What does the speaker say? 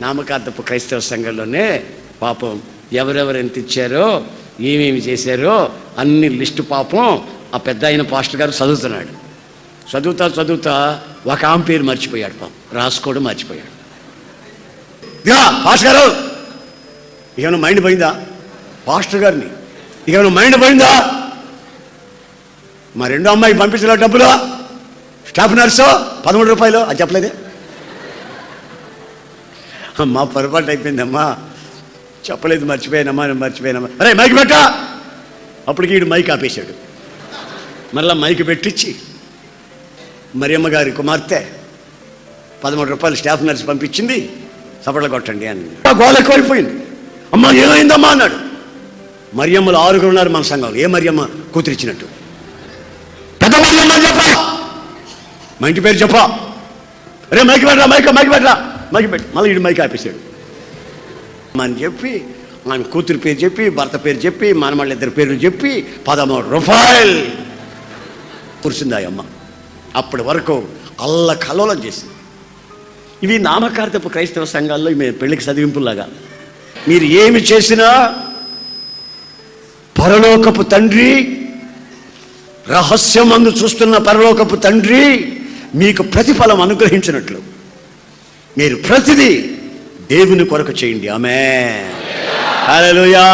నామకార్థపు క్రైస్తవ సంఘంలోనే పాపం ఎవరెవరు ఎంత ఇచ్చారో ఏమేమి చేశారో అన్ని లిస్టు పాపం ఆ పెద్ద అయిన పాస్టర్ గారు చదువుతున్నాడు. చదువుతా చదువుతా ఒక ఆమె పేరు మర్చిపోయాడు పాపం. రాసుకోవడం మర్చిపోయాడు. ఇదిగా పాస్టర్ గారు ఇక మైండ్ పోయిందా? పాస్టర్ గారిని. ఇక మైండ్ పోయిందా? మా రెండో అమ్మాయి పంపించిన డబ్బులు. స్టాఫ్ నర్సు పదమూడు రూపాయలు. అది చెప్పలేదే? అమ్మా పొరపాటు అయిపోయిందమ్మా. చెప్పలేదు మర్చిపోయానమ్మా నేను మర్చిపోయానమ్మా. అరే మైక్ పెట్ట. అప్పటికి వీడు మైక్ ఆపేశాడు. మరలా మైక్ పెట్టించి మరియమ్మ గారి కుమార్తె పదమూడు రూపాయలు స్టాఫ్ నర్స్ పంపించింది సపడలు కొట్టండి అని. గోల ఎక్కువైపోయింది. అమ్మా ఏమైందమ్మా అన్నాడు. మరియమ్మలు ఆరుగురు ఉన్నారు మన సంఘంలో. ఏ మరియమ్మ? కూతురిచ్చినట్టు. పెద్ద మరియమ్మ చెప్పా. మా ఇంటి పేరు చెప్పా. రే మైక్ పెట్టరా మైక మైకి పెట్టరా. మైక్ పెట్టి మళ్ళీ వీడు మైక్ ఆపేశాడు. అని చెప్పి ఆయన కూతురు పేరు చెప్పి భర్త పేరు చెప్పి మనమళ్ళ ఇద్దరు పేర్లు చెప్పి పదమూడు రూపాయలు కురిసింది అమ్మ. అప్పటి వరకు అల్ల కలోలం చేసింది. ఇవి నామకార్థపు క్రైస్తవ సంఘాల్లో మేము పెళ్ళికి చదివింపులాగా మీరు ఏమి చేసినా పరలోకపు తండ్రి రహస్యమందు చూస్తున్న పరలోకపు తండ్రి మీకు ప్రతిఫలం అనుగ్రహించినట్లు. మీరు ప్రతిదీ దేవుని కొరకు చేయండి. ఆమె హల్లెలూయా.